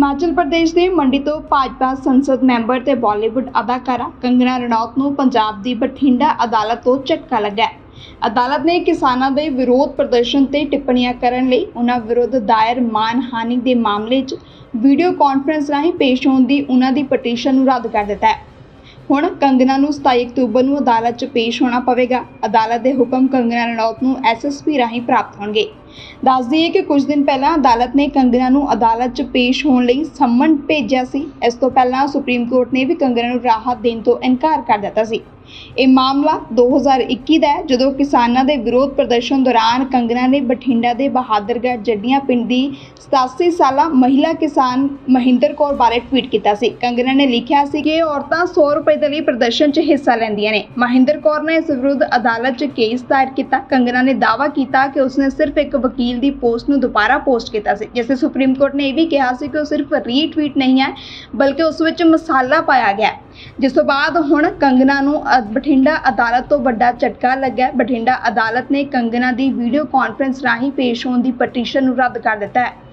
ਹਿਮਾਚਲ ਪ੍ਰਦੇਸ਼ ਦੇ ਮੰਡੀ ਤੋਂ ਭਾਜਪਾ ਸੰਸਦ ਮੈਂਬਰ ਤੇ ਬਾਲੀਵੁੱਡ ਅਦਾਕਾਰਾ ਕੰਗਨਾ ਰਣੌਤ ਨੂੰ ਪੰਜਾਬ ਦੀ ਬਠਿੰਡਾ ਅਦਾਲਤ ਤੋਂ ਝਟਕਾ ਲੱਗਾ ਅਦਾਲਤ ਨੇ ਕਿਸਾਨਾਂ ਦੇ ਵਿਰੋਧ ਪ੍ਰਦਰਸ਼ਨ ਤੇ ਟਿੱਪਣੀਆਂ ਕਰਨ ਲਈ ਉਹਨਾਂ ਵਿਰੁੱਧ ਦਾਇਰ ਮਾਨਹਾਨੀ ਦੇ ਮਾਮਲੇ 'ਚ ਵੀਡੀਓ ਕਾਨਫਰੰਸ ਰਾਹੀਂ ਪੇਸ਼ ਹੋਣ ਦੀ ਉਹਨਾਂ ਦੀ ਪਟੀਸ਼ਨ ਨੂੰ ਰੱਦ ਕਰ ਦਿੱਤਾ ਹੈ। ਹੁਣ ਕੰਗਨਾ ਨੂੰ 27 ਅਕਤੂਬਰ ਨੂੰ ਅਦਾਲਤ 'ਚ ਪੇਸ਼ ਹੋਣਾ ਪਵੇਗਾ। ਅਦਾਲਤ ਦੇ ਹੁਕਮ ਕੰਗਨਾ ਰਣੌਤ ਨੂੰ ਐਸਐਸਪੀ ਰਾਹੀਂ ਪ੍ਰਾਪਤ ਹੋਣਗੇ। ਦੱਸ ਦਈਏ ਕਿ ਕੁਝ ਦਿਨ ਪਹਿਲਾਂ ਅਦਾਲਤ ਨੇ ਕੰਗਨਾ ਨੂੰ ਅਦਾਲਤ 'ਚ ਪੇਸ਼ ਹੋਣ ਲਈ ਸੰਮਨ ਭੇਜਿਆ ਸੀ। ਇਸ ਤੋਂ ਪਹਿਲਾਂ ਸੁਪਰੀਮ ਕੋਰਟ ਨੇ ਵੀ ਕੰਗਨਾ ਨੂੰ ਰਾਹਤ ਦੇਣ ਤੋਂ ਇਨਕਾਰ ਕਰ ਦਿੱਤਾ ਸੀ। ਇਹ ਮਾਮਲਾ 2021 ਦਾ ਹੈ, ਜਦੋਂ ਕਿਸਾਨਾਂ ਦੇ ਵਿਰੋਧ ਪ੍ਰਦਰਸ਼ਨ ਦੌਰਾਨ ਕੰਗਨਾ ਨੇ ਬਠਿੰਡਾ ਦੇ ਬਹਾਦਰਗੜ੍ਹ ਜੱਡੀਆਂ ਪਿੰਡ ਦੀ 87 ਸਾਲਾ ਮਹਿਲਾ ਕਿਸਾਨ ਮਹਿੰਦਰ ਕੌਰ ਬਾਰੇ ਟਵੀਟ ਕੀਤਾ ਸੀ। ਕੰਗਨਾ ਨੇ ਲਿਖਿਆ ਸੀ ਕਿ ਔਰਤਾਂ 100 ਰੁਪਏ ਦੇ ਲਈ ਪ੍ਰਦਰਸ਼ਨ 'ਚ ਹਿੱਸਾ ਲੈਂਦੀਆਂ ਨੇ। ਮਹਿੰਦਰ ਕੌਰ ਨੇ ਇਸ ਵਿਰੁੱਧ ਅਦਾਲਤ 'ਚ ਕੇਸ ਦਾਇਰ ਕੀਤਾ। ਕੰਗਨਾ ਨੇ ਦਾਅਵਾ ਕੀਤਾ ਕਿ ਉਸਨੇ ਸਿਰਫ ਇੱਕ ਵਕੀਲ ਦੀ ਪੋਸਟ ਨੂੰ ਦੁਬਾਰਾ ਪੋਸਟ ਕੀਤਾ ਸੀ, ਜਿਸ ਤੇ ਸੁਪਰੀਮ ਕੋਰਟ ਨੇ ਇਹ ਵੀ ਕਿਹਾ ਸੀ ਕਿ ਉਹ ਸਿਰਫ ਰੀਟਵੀਟ ਨਹੀਂ ਹੈ, ਬਲਕਿ ਉਸ ਵਿੱਚ ਮਸਾਲਾ ਪਾਇਆ ਗਿਆ ਜਿਸ ਤੋਂ ਬਾਅਦ ਹੁਣ ਕੰਗਨਾ ਨੂੰ ਬਠਿੰਡਾ ਅਦਾਲਤ ਤੋਂ ਵੱਡਾ ਝਟਕਾ ਲੱਗਾ ਬਠਿੰਡਾ ਅਦਾਲਤ ਨੇ ਕੰਗਨਾ ਦੀ ਵੀਡੀਓ ਕਾਨਫਰੰਸ ਰਾਹੀਂ ਪੇਸ਼ ਹੋਣ ਦੀ ਪਟੀਸ਼ਨ ਨੂੰ ਰੱਦ ਕਰ ਦਿੱਤਾ ਹੈ।